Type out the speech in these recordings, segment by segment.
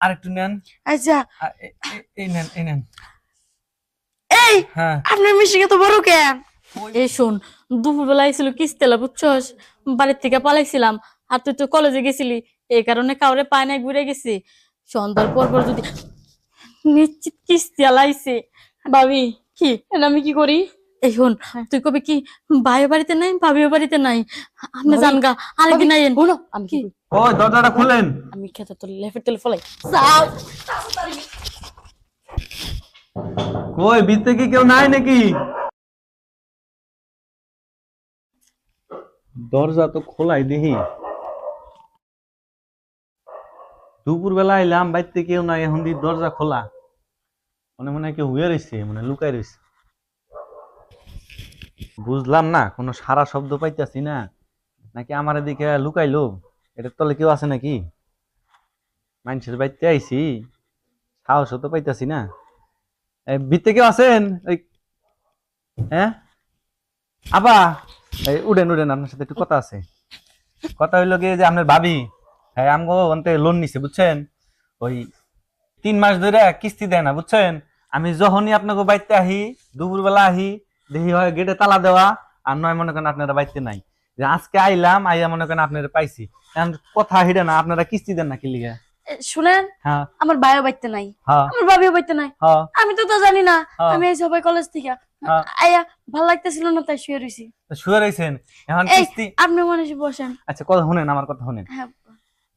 আরেকটু নেন। আচ্ছা। এই নেন এই নেন। এই হ্যাঁ। আপনার মিশিং এত বড় কেন এই শোন দুপুরবেলা আইছিল কিস্তেলা বুঝছস? বাড়ির থেকে পালাইছিলাম আর তুই তো কলেজে গেছিলি এই কারণে কাউরে পায় নাই ঘুরে গেছি। সন্ধ্যার পর পর যদি নিশ্চিত কিস্তি আলাইছে ভাবি কি? এখন আমি কি করি? এই শোন তুই কবি কি ভাইও বাড়িতে নাই ভাবিও বাড়িতে নাই? আপনি জান গা আরেকদিন আইন আমি কি? ওই দরজাটা খুলেন আমি খেতে তো লেফের তেল ফলাই। যাও। কই ভিতরে কি কেউ নাই নাকি? দরজা তো খোলাই দেখি। দুপুর বেলা আইলাম বাইতে কেউ নাই এখন দি দরজা খোলা। মনে মনে কেউ হুয়ে রয়েছে মানে লুকাই রয়েছে বুঝলাম না কোনো সারা শব্দ পাইতাছি না। নাকি আমার এদিকে লুকাইলো? এটার তলে কেউ আছে নাকি? মানুষের বাইতে আইছি, সাহসও তো পাইতাছি না। ভিতরে কেউ আছেন? ওই হ্যাঁ? আবা, এই, উড়েন উড়েন, আপনার সাথে একটু কথা আছে। কথা হইল গিয়ে যে আপনার ভাবি হ্যাঁ আমগো অন্তে লোন নিছে, বুঝছেন? ওই তিন মাস ধরে কিস্তি দেয় না, বুঝছেন? আমি যখনই আপনাকে বাইতে আহি, দুপুরবেলা আহি, দেখি হয় গেটে তালা দেওয়া, আর নয় মনে করেন আপনারা বাইতে নাই। যে আজকে আইলাম আইয়া মনে করেন আপনারা পাইছি। এখন কথা হিডে না আপনারা কিস্তি দেন না কি লিগে শুনেন হ্যাঁ। আমার ভাইও বাইতে নাই। হ্যাঁ। আমার ভাবিও বাইতে নাই। হ্যাঁ। আমি তো তা জানি না। আমি এই সবাই কলেজ থেকে। আয়া ভালো লাগতেছিল না তাই শুয়ে রইছি। শুয়ে রয়েছেন এখন কিস্তি আপনি মানুষ বসেন। আচ্ছা কথা শুনেন আমার কথা শুনেন।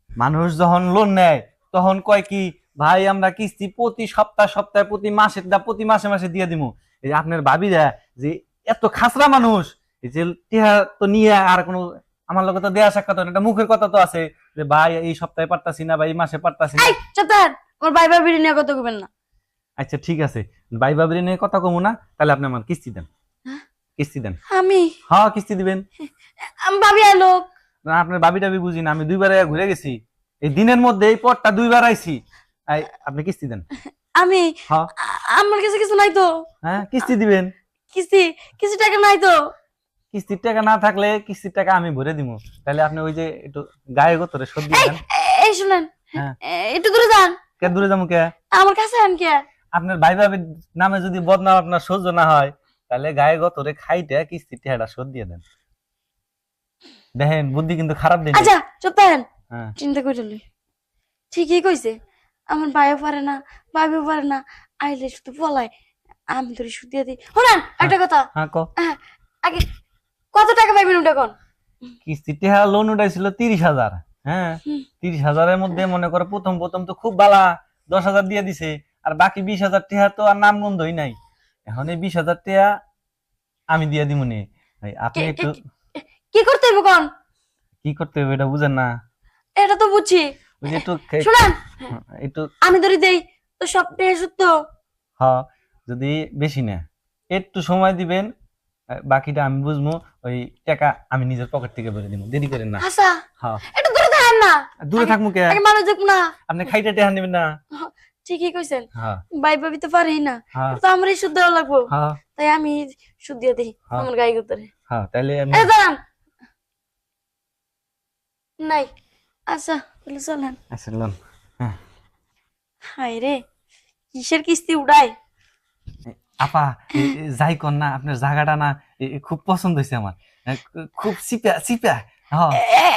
মানুষ যখন লোন নেয় তখন কয় কি ভাই আমরা কিস্তি প্রতি সপ্তাহ সপ্তাহে প্রতি মাসে প্রতি মাসে মাসে দিয়ে দিমু। এই যে আপনার ভাবিরা যে এত খাসরা মানুষ যে টিহা তো নিয়ে আর কোনো আমার লগে তো দেয়া সাক্ষাৎ এটা মুখের কথা তো আছে যে ভাই এই সপ্তাহে পারতাছি না ভাই এই মাসে পারতাছি না। আমার ভাই ভাবির নিয়ে কথা কইবেন না। আচ্ছা ঠিক আছে। ভাই ভাবির নিয়ে কথা কমু না তাহলে আপনি আমার কিস্তি দেন। হ্যাঁ? কিস্তি দেন। আমি? হ্যাঁ কিস্তি দিবেন। আমি ভাবি আলো না আপনার ভাবি টাবি বুঝি না আমি দুইবার ঘুরে গেছি। এই দিনের মধ্যে এই পথটা দুইবার আইছি। আপনি কিস্তি দেন। আমি? হ্যাঁ। আমার কাছে কিছু নাই তো। হ্যাঁ কিস্তি দিবেন। কিস্তি কিছু টাকা নাই তো। কিস্তির টাকা না থাকলে কিস্তির টাকা আমি ভরে দিব তাহলে আপনি ওই যে একটু গায়ে গতরে সর্দি দেন। এই শুনেন। হ্যাঁ। একটু দূরে যান। কে দূরে যাব কে? আমার কাছে আন কে? আপনার ভাই ভাবির নামে যদি বদনাম আপনার সহ্য না হয় তাহলে গায়ে গতরে খাইতে কিস্তির টাকাটা শোধ দিয়ে দেন। দেখেন বুদ্ধি কিন্তু খারাপ দিন। আচ্ছা চতার হ্যাঁ। চিন্তা করে ঠিকই কইছে। আমার ভাইও পারে না ভাবিও পারে না। আইলে শুধু পলায় আমি তোর সুদিয়া দিই। শোনান একটা কথা। হ্যাঁ ক। আগে কত টাকা পাইবেন ওটা কোন কিস্তির টাকা লোন উঠাইছিল তিরিশ হাজার। হ্যাঁ। তিরিশ হাজারের মধ্যে মনে করো প্রথম প্রথম তো খুব বালা দশ হাজার দিয়ে দিছে। আর বাকি বিশ হাজার টাকা তো আর নাম গন্ধই নাই। এখন এই বিশ হাজার টাকা আমি দিয়ে দিব নে। ভাই, আপনি একটু কি করতে হবে কোন কি করতে হবে এটা বুঝেন না। এটা তো বুঝছি ওই যে একটু শুনান একটু আমি ধরে দেই তো সব পেয়ে সত্য। হ যদি বেশি না একটু সময় দিবেন বাকিটা আমি বুঝব ওই টাকা আমি নিজের পকেট থেকে ভরে দিব দেরি করেন না। হাসা হ্যাঁ। একটু দূরে থাকেন না। দূরে থাকব কে? আগে মানুষ দেখ না। আপনি খাইতে টেহা নেবেন না। ঠিকই কইছেন। হ্যাঁ। ভাই ভাবি তো পারি না। হ্যাঁ। তো আমারই দেওয়া লাগবো। হ্যাঁ। তাই আমি সুদ দিয়ে দিই হ্যাঁ। আমার গায়ে গুতরে। হ্যাঁ তাইলে আমি এ দাঁড়ান। নাই। আচ্ছা তাহলে চলেন। আসলাম হাই রে কিসের কিস্তি উড়াই আপা যাই কর না আপনার জায়গাটা না খুব পছন্দ হয়েছে আমার। খুব সিপা সিপা হ্যাঁ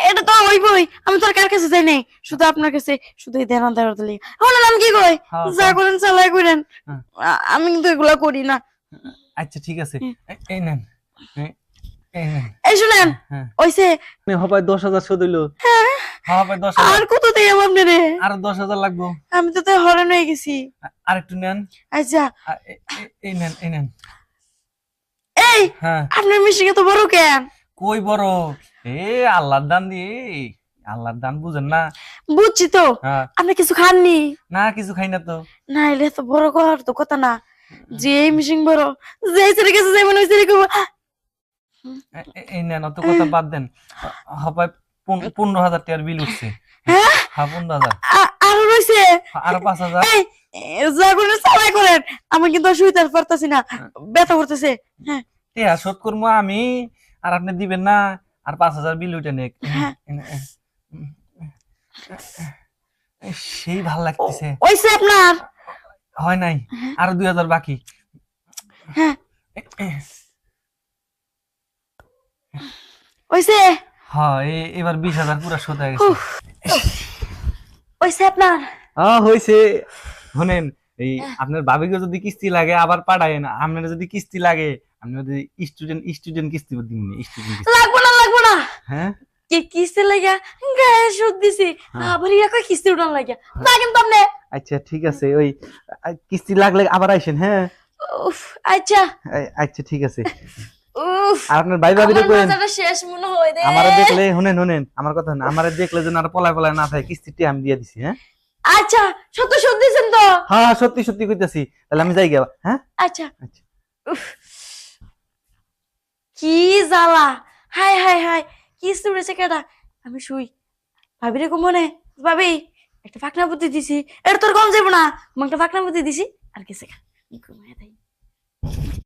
এটা তো হইবই আমি তোর কার কাছে যাই নাই। শুধু আপনার কাছে শুধু এই দেনা দেওয়ার দিলি হলেন আমি কি কই? হ্যাঁ, যা করেন চালাই করেন। হ্যাঁ। আমি কিন্তু এগুলা করি না। আচ্ছা ঠিক আছে। এই নেন। এই শুনেন হ্যাঁ ওইসে আপনি হবাই দশ হাজার শোধ হইল। হ্যাঁ। দশ হাজার আর কত দেই আরও দশ হাজার লাগবো। আমি তো তাই হরান হয়ে গেছি। আর একটু নেন। আচ্ছা। এই নেন এই নেন। এই হ্যাঁ। আপনার মিশিং এত বড় কেন? কই বড়? এ আল্লাহর দান দিয়ে আল্লাহর দান বুঝেন না। বুঝছি তো। হ্যাঁ। আপনি কিছু খাননি? না কিছু খাই না তো। না এলে এত বড় করার তো কথা না। যে এই মিশিং বড় যে ছেড়ে গেছে যে মনে হয়েছে এই নেন অত কথা বাদ দেন। হবাই পনেরো হাজার টাকার বিল উঠছে। হ্যাঁ? হ্যাঁ পনেরো হাজার। আরও রয়েছে আরও পাঁচ হাজার। এই এ, যা করেন চালাই করেন। আমি কিন্তু শুইতে পারতাছি না। ব্যথা করতেছে। হ্যাঁ। শোধ করব আমি। আর আপনি দিবেন না। আর পাঁচ হাজার বিল উঠে নেক। হ্যাঁ। সেই ভালো লাগতেছে। ওইসে আপনার? হয় নাই। আরও দুই হাজার বাকি। হ্যাঁ। হ্যাঁ এ- এবার বিশ হাজার পুরা শোধ হয়ে গেছে। ওইসে আপনার? হ্যাঁ হয়েছে শোনেন এই আপনার ভাবিকে যদি কিস্তি লাগে আবার পাঠায়েন। আপনার যদি কিস্তি লাগে আপনি যদি স্টুডেন্ট স্টুডেন্ট কিস্তি দিন স্টুডেন্ট লাগবো না লাগবো না। হ্যাঁ? কি কিস্তি লাগিয়া গায়ে সুদ দিছি। আবার ইয়া কই কিস্তি উঠান লাগিয়া লাগেন তো আপনি। আচ্ছা ঠিক আছে ওই কিস্তি লাগলে আবার আইসেন হ্যাঁ? উফ আচ্ছা। আচ্ছা ঠিক আছে। আর আপনার ভাই কইেন শেষ মনে হয় রে। আমারে দেখলে শুনেন শুনেন আমার কথা না আমারে দেখলে যেন আর পলায় পলায় না থাকে কিস্তিটি আমি দিয়ে দিছি হ্যাঁ? আচ্ছা সত্য দিছেন তো হ্যাঁ হ্যাঁ, সত্যি সত্যি কইতাছি তাহলে আমি যাই গেবা হ্যাঁ? আচ্ছা। আচ্ছা। কি জ্বালা। হাই হাই হাই কি উড়েছে কেটা আমি শুই। ভাবি রে মনে ভাবি একটা ফাঁকনা বুদ্ধি দিছি। এটা তোর কম যাব না আমি একটা ফাঁকনা বুদ্ধি দিছি আর কিছু ঘুমায় তাই